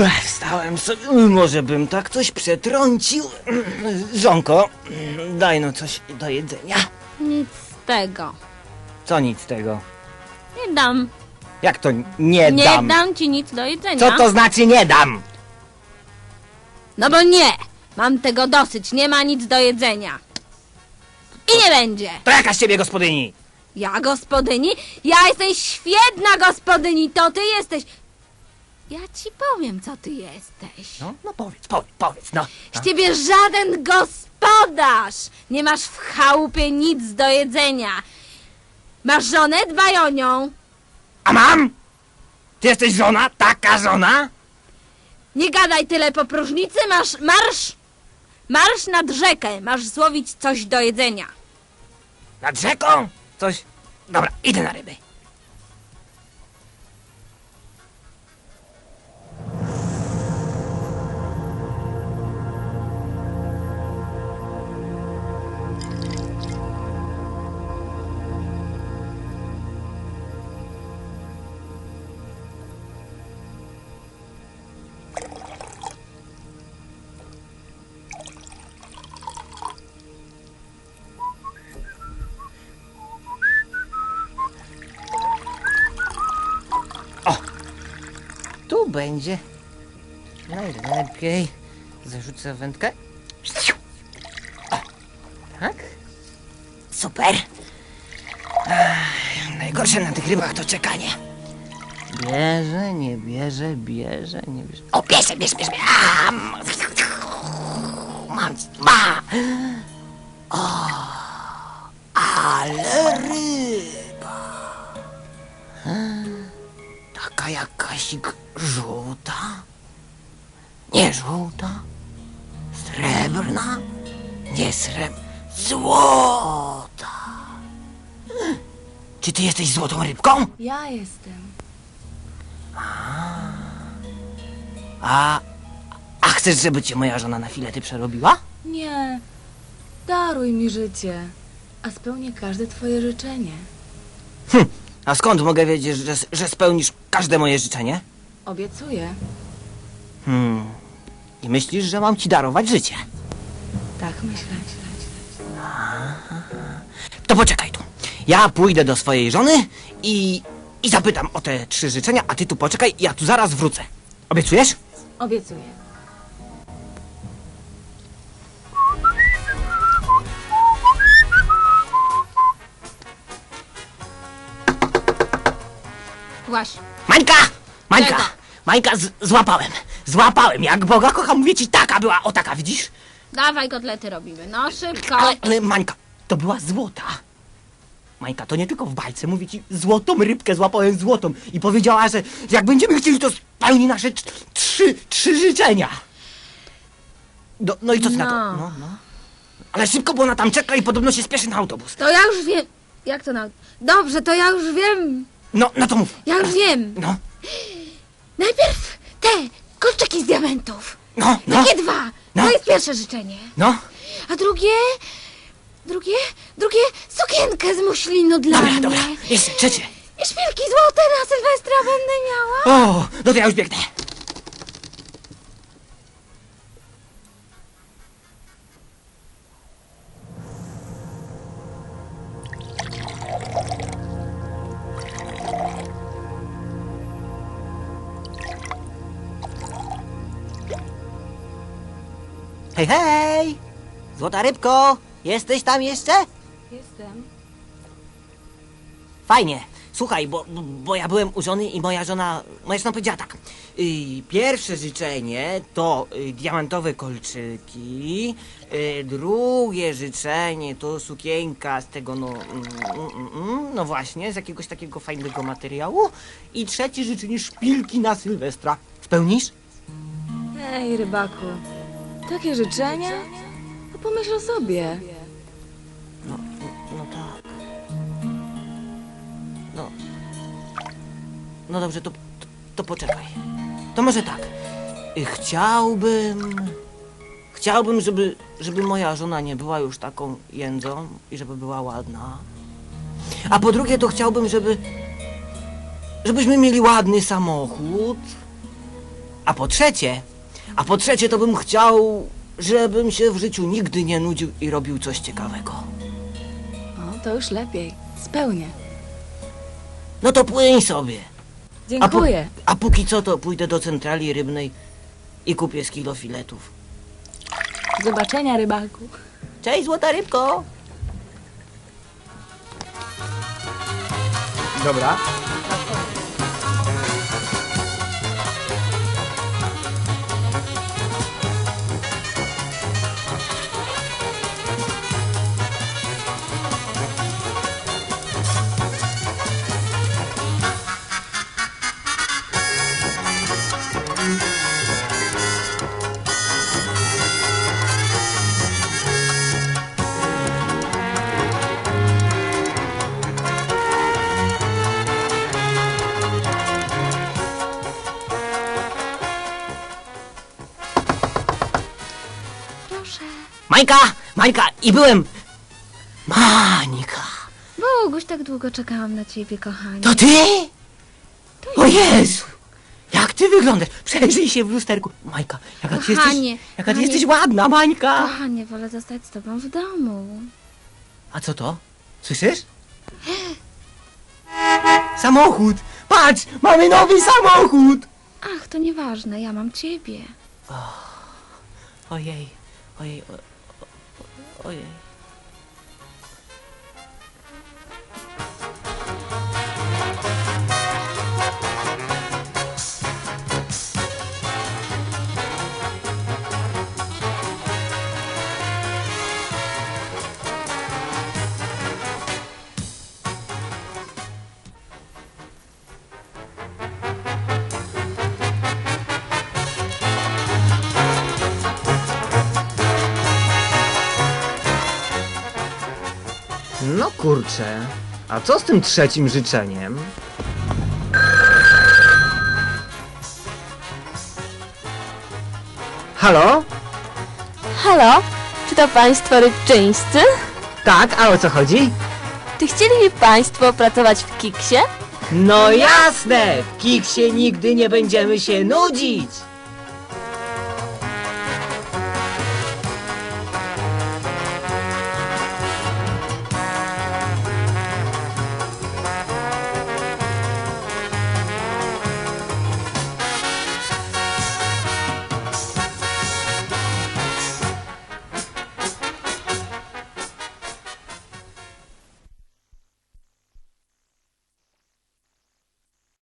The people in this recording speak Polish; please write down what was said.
pomyślałem sobie, może bym tak coś przetrącił. Żonko, daj no coś do jedzenia. Nic z tego. Co nic z tego? Nie dam. Jak to nie, Nie dam? dam ci nic do jedzenia. Co to znaczy nie dam? No bo nie! Mam tego dosyć, nie ma nic do jedzenia. I nie będzie. To jaka z ciebie gospodyni? Ja gospodyni? Ja jestem świetna gospodyni, to ty jesteś. Ja ci powiem, co ty jesteś. No, no powiedz, powiedz, powiedz, no. Z ciebie żaden gospodarz! Nie masz w chałupie nic do jedzenia. Masz żonę? Dbaj o nią. A mam? Ty jesteś żona? Taka żona? Nie gadaj tyle po próżnicy, masz marsz! Marsz nad rzekę, masz złowić coś do jedzenia. Nad rzeką? Coś... Dobra, idę na ryby. Będzie najlepiej. Zarzucę wędkę. O, tak? Super. Ach, najgorsze na tych rybach to czekanie. Bierze, nie bierze, bierze, nie bierze. O, bierze, bierze, bierze. A, mam, ma. O, ale ryba. Taka jakaś żółta? Nie żółta? Srebrna? Nie srebrna. Złota! Czy ty jesteś złotą rybką? Ja jestem. A, a chcesz, żeby cię moja żona na filety przerobiła? Nie. Daruj mi życie, a spełnię każde twoje życzenie. Hm, a skąd mogę wiedzieć, że, że spełnisz każde moje życzenie? Obiecuję. Hmm, i myślisz, że mam ci darować życie? Tak myślę. To poczekaj tu. Ja pójdę do swojej żony i, i zapytam o te trzy życzenia, a ty tu poczekaj, ja tu zaraz wrócę. Obiecujesz? Obiecuję. Właś. Mańka! Mańka! Czego? Mańka, z, złapałem. Złapałem. Jak Boga kocham, mówię ci, taka była. O, taka, widzisz? Dawaj kotlety robimy, no szybko. Ale, ale Mańka, to była złota. Mańka, to nie tylko w bajce, mówię ci, złotą rybkę złapałem złotą i powiedziała, że jak będziemy chcieli, to spełni nasze tr- trzy, trzy życzenia. No, no i co ty na to? No. No, no. Ale szybko, bo ona tam czeka i podobno się spieszy na autobus. To ja już wiem. Jak to na... Dobrze, to ja już wiem. No, no to mów. Ja już wiem. No, Najpierw te kolczyki z diamentów. no, no, Takie dwa. No. To jest pierwsze życzenie. no. A drugie... Drugie... Drugie... Sukienkę z muślinu dla Dobra, mnie. dobra. Jeszcze trzecie. I szpilki złote na Sylwestra będę miała. O, no to ja już biegnę. Hej, hej! Złota rybko, jesteś tam jeszcze? Jestem. Fajnie. Słuchaj, bo, bo ja byłem u żony i moja żona, moja żona powiedziała tak. Y, pierwsze życzenie to y, diamentowe kolczyki. Y, drugie życzenie to sukienka z tego, no, mm, mm, mm, no właśnie, z jakiegoś takiego fajnego materiału. I trzecie życzenie szpilki na Sylwestra. Spełnisz? Ej, rybaku. Takie życzenia? No pomyśl o sobie. No, no, tak. No. No dobrze, to, to, to poczekaj. To może tak. Chciałbym. Chciałbym, żeby, żeby moja żona nie była już taką jędzą i żeby była ładna. A po drugie, to chciałbym, żeby. Żebyśmy mieli ładny samochód. A po trzecie, A po trzecie, to bym chciał, żebym się w życiu nigdy nie nudził i robił coś ciekawego. O, to już lepiej. Spełnię. No to płyń sobie. A, Dziękuję. a póki co, to pójdę do centrali rybnej i kupię z kilo filetów. Do zobaczenia, rybaku. Cześć, złota rybko! Dobra. Mańka! Mańka! I byłem! Mańka! Boguś, tak długo czekałam na ciebie, kochanie. To ty? O Jezu! Jak ty wyglądasz? Przejrzyj się w lusterku. Mańka, jaka ty Kochanie, jesteś, jaka ty kochanie. jesteś ładna, Mańka! Kochanie, wolę zostać z tobą w domu. A co to? Słyszysz? Samochód! Patrz! Mamy nowy samochód! Ach, to nieważne, ja mam ciebie. Ojej, ojej, o, o, No kurczę, a co z tym trzecim życzeniem? Halo? Halo? Czy to państwo rybczyńscy? Tak, a o co chodzi? Czy chcieliby państwo pracować w Kiksie? No jasne! W Kiksie nigdy nie będziemy się nudzić!